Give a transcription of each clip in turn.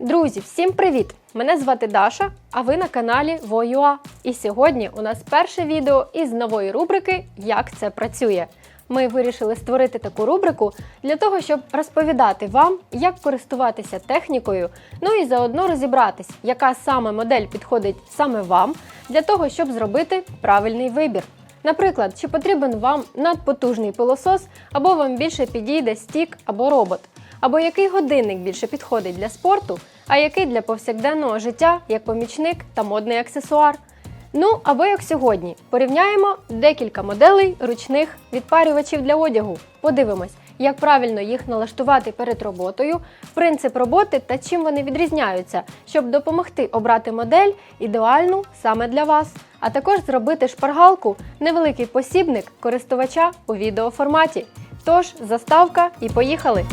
Друзі, всім привіт! Мене звати Даша, а ви на каналі Воюа. І сьогодні у нас перше відео із нової рубрики Як це працює. Ми вирішили створити таку рубрику для того, щоб розповідати вам, як користуватися технікою, ну і заодно розібратись, яка саме модель підходить саме вам, для того, щоб зробити правильний вибір. Наприклад, чи потрібен вам надпотужний пилосос, або вам більше підійде стік або робот, або який годинник більше підходить для спорту, а який для повсякденного життя як помічник та модний аксесуар. Ну або як сьогодні, порівняємо декілька моделей ручних відпарювачів для одягу. Подивимось, як правильно їх налаштувати перед роботою, принцип роботи та чим вони відрізняються, щоб допомогти обрати модель ідеальну саме для вас, а також зробити шпаргалку невеликий посібник користувача у відеоформаті. Тож, заставка і поїхали!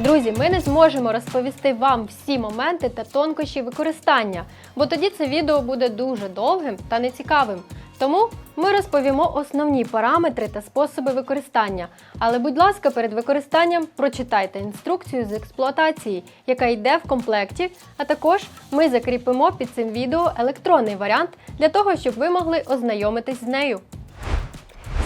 Друзі, ми не зможемо розповісти вам всі моменти та тонкощі використання, бо тоді це відео буде дуже довгим та нецікавим. Тому ми розповімо основні параметри та способи використання. Але, будь ласка, перед використанням прочитайте інструкцію з експлуатації, яка йде в комплекті. А також ми закріпимо під цим відео електронний варіант для того, щоб ви могли ознайомитись з нею.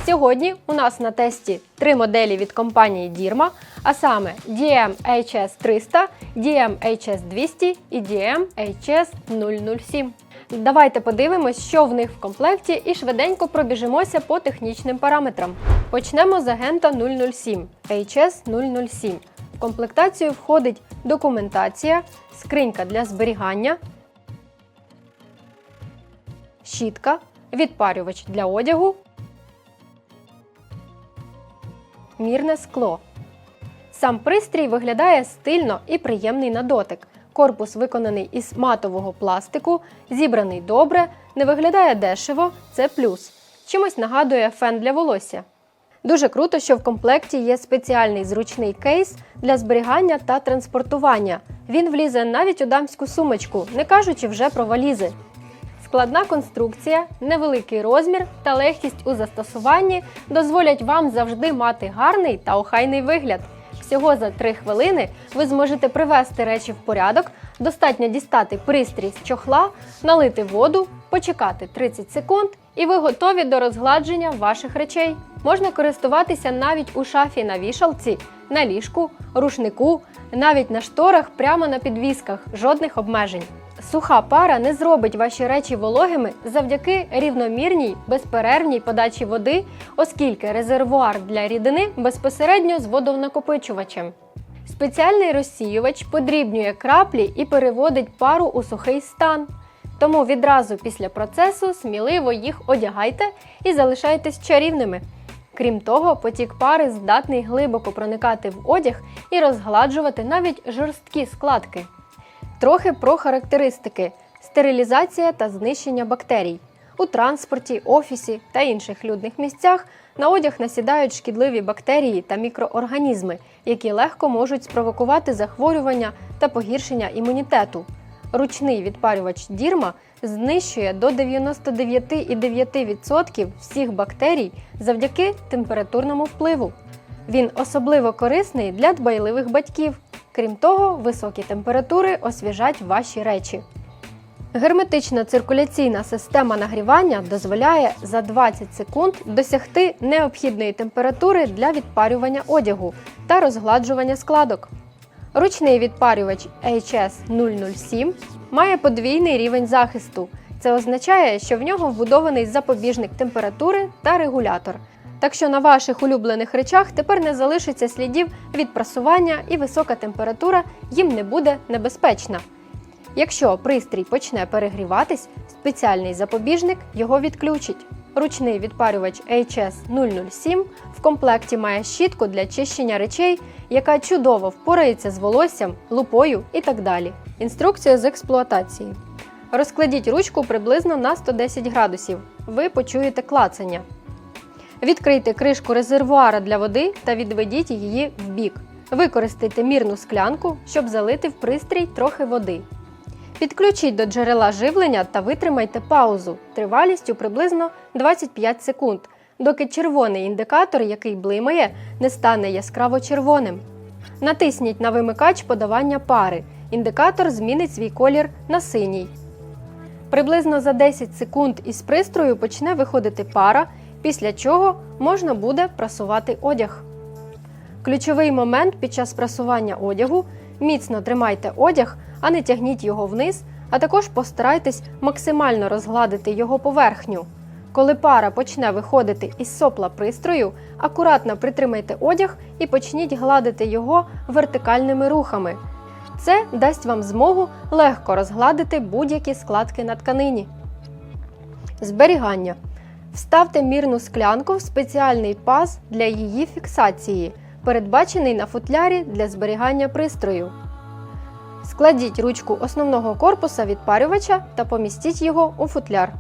Сьогодні у нас на тесті три моделі від компанії Dirma, а саме DM HS 300, DM HS 200 і DM HS 007. Давайте подивимось, що в них в комплекті, і швиденько пробіжимося по технічним параметрам. Почнемо з агента 007 HS 007. В комплектацію входить документація, скринька для зберігання, щітка, відпарювач для одягу, мірне скло. Сам пристрій виглядає стильно і приємний на дотик. Корпус виконаний із матового пластику, зібраний добре, не виглядає дешево, це плюс. Чимось нагадує фен для волосся. Дуже круто, що в комплекті є спеціальний зручний кейс для зберігання та транспортування. Він влізе навіть у дамську сумочку, не кажучи вже про валізи. Складна конструкція, невеликий розмір та легкість у застосуванні дозволять вам завжди мати гарний та охайний вигляд. Всього за 3 хвилини ви зможете привести речі в порядок, достатньо дістати пристрій з чохла, налити воду, почекати 30 секунд, і ви готові до розгладження ваших речей. Можна користуватися навіть у шафі на вішалці, на ліжку, рушнику, навіть на шторах прямо на підвісках, жодних обмежень. Суха пара не зробить ваші речі вологими завдяки рівномірній безперервній подачі води, оскільки резервуар для рідини безпосередньо з водонакопичувачем. Спеціальний розсіювач подрібнює краплі і переводить пару у сухий стан. Тому відразу після процесу сміливо їх одягайте і залишайтесь чарівними. Крім того, потік пари здатний глибоко проникати в одяг і розгладжувати навіть жорсткі складки. Трохи про характеристики: стерилізація та знищення бактерій. У транспорті, офісі та інших людних місцях на одяг насідають шкідливі бактерії та мікроорганізми, які легко можуть спровокувати захворювання та погіршення імунітету. Ручний відпарювач Дірма знищує до 99,9% всіх бактерій завдяки температурному впливу. Він особливо корисний для дбайливих батьків. Крім того, високі температури освіжать ваші речі. Герметична циркуляційна система нагрівання дозволяє за 20 секунд досягти необхідної температури для відпарювання одягу та розгладжування складок. Ручний відпарювач HS 007 має подвійний рівень захисту. Це означає, що в нього вбудований запобіжник температури та регулятор. Так що на ваших улюблених речах тепер не залишиться слідів від прасування і висока температура їм не буде небезпечна. Якщо пристрій почне перегріватись, спеціальний запобіжник його відключить. Ручний відпарювач HS 007 в комплекті має щітку для чищення речей, яка чудово впорається з волоссям, лупою і так далі. Інструкція з експлуатації. Розкладіть ручку приблизно на 110 градусів. Ви почуєте клацання. Відкрийте кришку резервуара для води та відведіть її в бік. Використайте мірну склянку, щоб залити в пристрій трохи води. Підключіть до джерела живлення та витримайте паузу тривалістю приблизно 25 секунд, доки червоний індикатор, який блимає, не стане яскраво червоним. Натисніть на вимикач подавання пари. Індикатор змінить свій колір на синій. Приблизно за 10 секунд із пристрою почне виходити пара, після чого можна буде прасувати одяг. Ключовий момент під час прасування одягу міцно тримайте одяг, а не тягніть його вниз, а також постарайтесь максимально розгладити його поверхню. Коли пара почне виходити із сопла пристрою, акуратно притримайте одяг і почніть гладити його вертикальними рухами. Це дасть вам змогу легко розгладити будь-які складки на тканині. Зберігання. Вставте мірну склянку в спеціальний паз для її фіксації, передбачений на футлярі для зберігання пристрою. Складіть ручку основного корпуса відпарювача та помістіть його у футляр.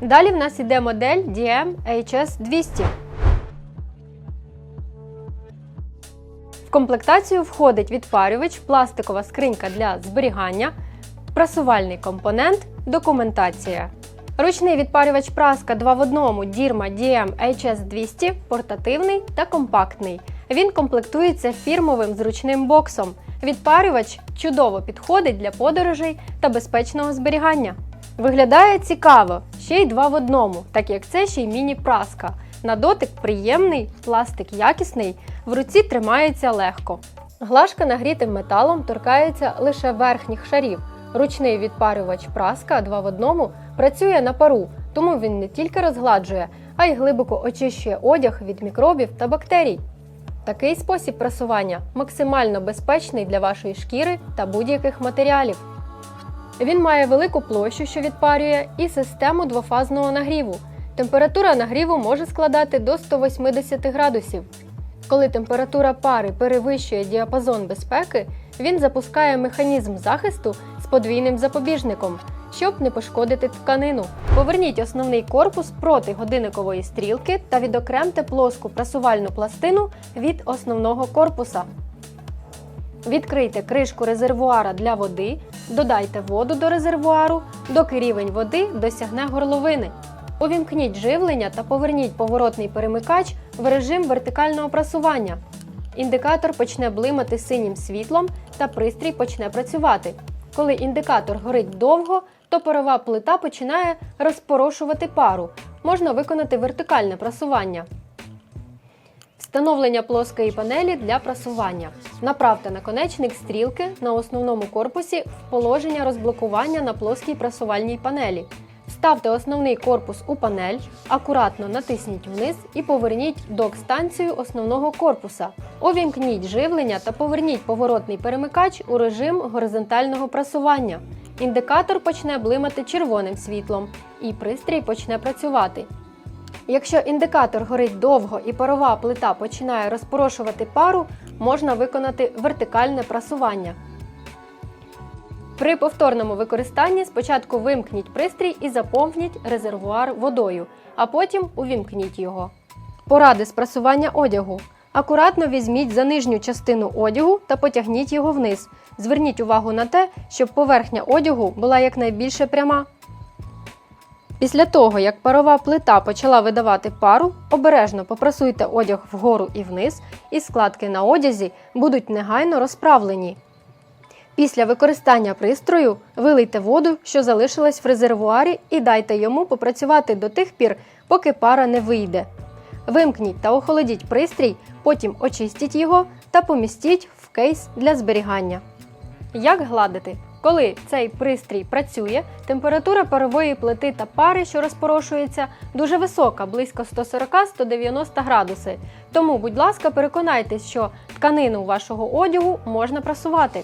Далі в нас іде модель DM HS200. В комплектацію входить відпарювач, пластикова скринька для зберігання, прасувальний компонент, документація. Ручний відпарювач праска 2 в 1 Dirma DM HS200 портативний та компактний. Він комплектується фірмовим зручним боксом. Відпарювач чудово підходить для подорожей та безпечного зберігання. Виглядає цікаво, ще й два в одному, так як це ще й міні-праска. На дотик приємний, пластик якісний, в руці тримається легко. Глажка нагрітим металом торкається лише верхніх шарів. Ручний відпарювач праска 2 в 1 працює на пару, тому він не тільки розгладжує, а й глибоко очищує одяг від мікробів та бактерій. Такий спосіб прасування максимально безпечний для вашої шкіри та будь-яких матеріалів. Він має велику площу, що відпарює, і систему двофазного нагріву. Температура нагріву може складати до 180 градусів. Коли температура пари перевищує діапазон безпеки, він запускає механізм захисту з подвійним запобіжником, щоб не пошкодити тканину. Поверніть основний корпус проти годинникової стрілки та відокремте плоску прасувальну пластину від основного корпуса. Відкрийте кришку резервуара для води, додайте воду до резервуару, доки рівень води досягне горловини. Увімкніть живлення та поверніть поворотний перемикач в режим вертикального прасування. Індикатор почне блимати синім світлом та пристрій почне працювати. Коли індикатор горить довго, то парова плита починає розпорошувати пару. Можна виконати вертикальне прасування. Встановлення плоскої панелі для прасування. Направте наконечник стрілки на основному корпусі в положення розблокування на плоскій прасувальній панелі. Вставте основний корпус у панель, акуратно натисніть вниз і поверніть док-станцію основного корпуса. Увімкніть живлення та поверніть поворотний перемикач у режим горизонтального прасування. Індикатор почне блимати червоним світлом, і пристрій почне працювати. Якщо індикатор горить довго і парова плита починає розпорошувати пару, можна виконати вертикальне прасування. При повторному використанні спочатку вимкніть пристрій і заповніть резервуар водою, а потім увімкніть його. Поради з одягу. Акуратно візьміть за нижню частину одягу та потягніть його вниз. Зверніть увагу на те, щоб поверхня одягу була якнайбільше пряма. Після того, як парова плита почала видавати пару, обережно попрасуйте одяг вгору і вниз, і складки на одязі будуть негайно розправлені. Після використання пристрою вилийте воду, що залишилась в резервуарі, і дайте йому попрацювати до тих пір, поки пара не вийде. Вимкніть та охолодіть пристрій, потім очистіть його та помістіть в кейс для зберігання. Як гладити? Коли цей пристрій працює, температура парової плити та пари, що розпорошується, дуже висока, близько 140-190 градуси. Тому, будь ласка, переконайтесь, що тканину вашого одягу можна прасувати.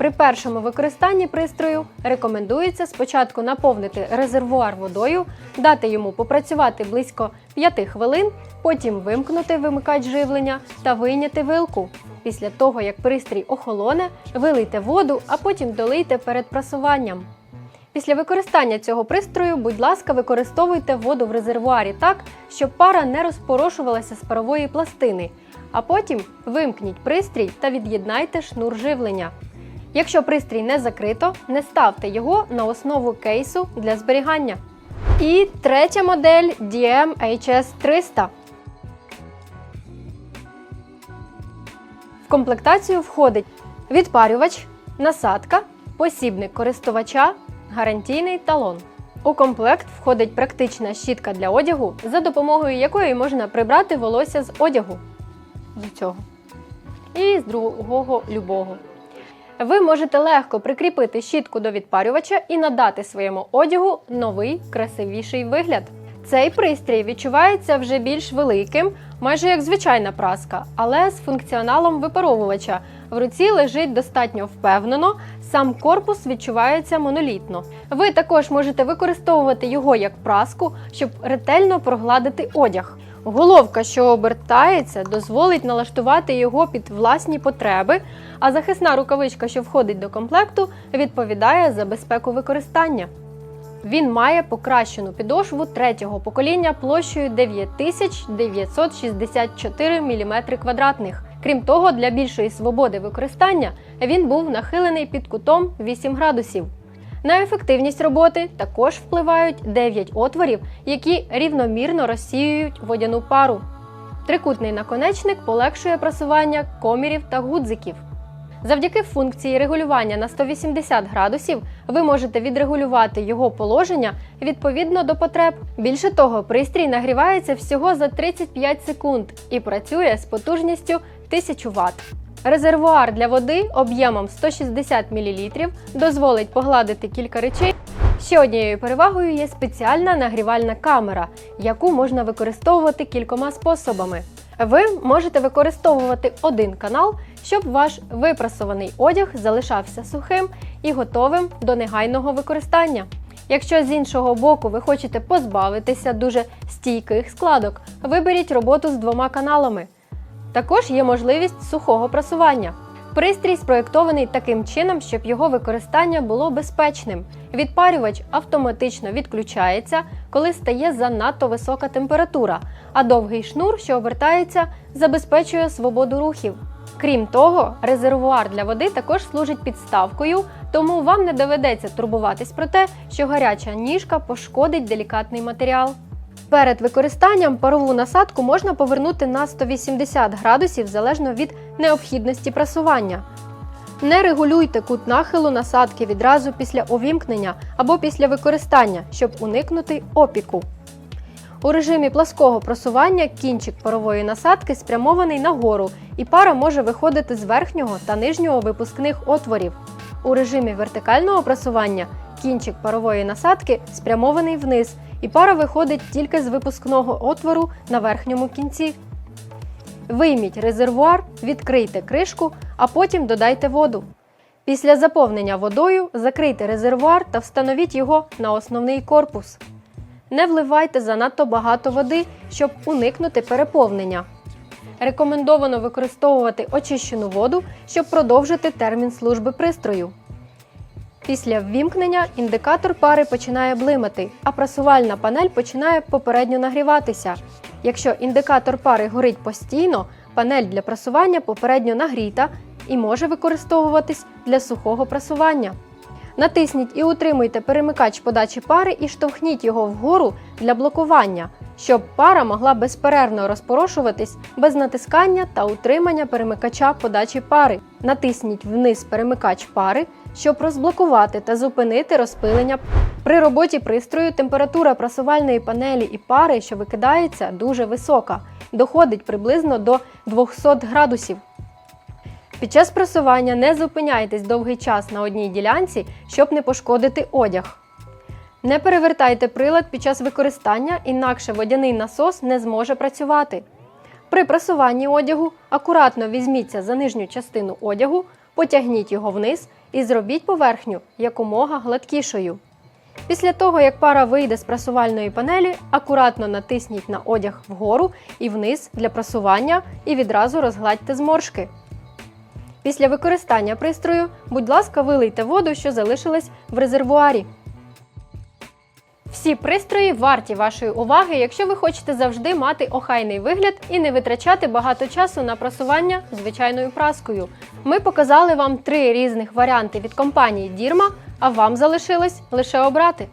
При першому використанні пристрою рекомендується спочатку наповнити резервуар водою, дати йому попрацювати близько 5 хвилин, потім вимкнути вимикач живлення та вийняти вилку. Після того, як пристрій охолоне, вилийте воду, а потім долийте перед прасуванням. Після використання цього пристрою, будь ласка, використовуйте воду в резервуарі так, щоб пара не розпорошувалася з парової пластини, а потім вимкніть пристрій та від'єднайте шнур живлення. Якщо пристрій не закрито, не ставте його на основу кейсу для зберігання. І третя модель DM HS300. комплектацію входить відпарювач, насадка, посібник користувача, гарантійний талон. У комплект входить практична щітка для одягу, за допомогою якої можна прибрати волосся з одягу з цього і з другого любого. Ви можете легко прикріпити щітку до відпарювача і надати своєму одягу новий красивіший вигляд. Цей пристрій відчувається вже більш великим, майже як звичайна праска, але з функціоналом випаровувача. В руці лежить достатньо впевнено, сам корпус відчувається монолітно. Ви також можете використовувати його як праску, щоб ретельно прогладити одяг. Головка, що обертається, дозволить налаштувати його під власні потреби, а захисна рукавичка, що входить до комплекту, відповідає за безпеку використання. Він має покращену підошву третього покоління площею 9964 мм квадратних. Крім того, для більшої свободи використання він був нахилений під кутом 8 градусів. На ефективність роботи також впливають 9 отворів, які рівномірно розсіюють водяну пару. Трикутний наконечник полегшує просування комірів та гудзиків. Завдяки функції регулювання на 180 градусів ви можете відрегулювати його положення відповідно до потреб. Більше того, пристрій нагрівається всього за 35 секунд і працює з потужністю 1000 Вт. Резервуар для води об'ємом 160 мл дозволить погладити кілька речей. Ще однією перевагою є спеціальна нагрівальна камера, яку можна використовувати кількома способами. Ви можете використовувати один канал, щоб ваш випрасований одяг залишався сухим і готовим до негайного використання. Якщо з іншого боку ви хочете позбавитися дуже стійких складок, виберіть роботу з двома каналами. Також є можливість сухого прасування. Пристрій спроєктований таким чином, щоб його використання було безпечним. Відпарювач автоматично відключається, коли стає занадто висока температура, а довгий шнур, що обертається, забезпечує свободу рухів. Крім того, резервуар для води також служить підставкою, тому вам не доведеться турбуватись про те, що гаряча ніжка пошкодить делікатний матеріал. Перед використанням парову насадку можна повернути на 180 градусів залежно від необхідності прасування. Не регулюйте кут нахилу насадки відразу після увімкнення або після використання, щоб уникнути опіку. У режимі плаского просування кінчик парової насадки спрямований нагору, і пара може виходити з верхнього та нижнього випускних отворів. У режимі вертикального просування кінчик парової насадки спрямований вниз, і пара виходить тільки з випускного отвору на верхньому кінці. Вийміть резервуар, відкрийте кришку, а потім додайте воду. Після заповнення водою закрийте резервуар та встановіть його на основний корпус. Не вливайте занадто багато води, щоб уникнути переповнення. Рекомендовано використовувати очищену воду, щоб продовжити термін служби пристрою. Після ввімкнення індикатор пари починає блимати, а прасувальна панель починає попередньо нагріватися. Якщо індикатор пари горить постійно, панель для прасування попередньо нагріта і може використовуватись для сухого прасування. Натисніть і утримуйте перемикач подачі пари і штовхніть його вгору для блокування, щоб пара могла безперервно розпорошуватись без натискання та утримання перемикача подачі пари. Натисніть вниз перемикач пари, щоб розблокувати та зупинити розпилення. При роботі пристрою температура прасувальної панелі і пари, що викидається, дуже висока, доходить приблизно до 200 градусів. Під час прасування не зупиняйтесь довгий час на одній ділянці, щоб не пошкодити одяг. Не перевертайте прилад під час використання, інакше водяний насос не зможе працювати. При прасуванні одягу акуратно візьміться за нижню частину одягу, потягніть його вниз і зробіть поверхню якомога гладкішою. Після того, як пара вийде з прасувальної панелі, акуратно натисніть на одяг вгору і вниз для прасування і відразу розгладьте зморшки. Після використання пристрою, будь ласка, вилийте воду, що залишилась в резервуарі. Всі пристрої варті вашої уваги, якщо ви хочете завжди мати охайний вигляд і не витрачати багато часу на прасування звичайною праскою. Ми показали вам три різних варіанти від компанії Дірма, а вам залишилось лише обрати.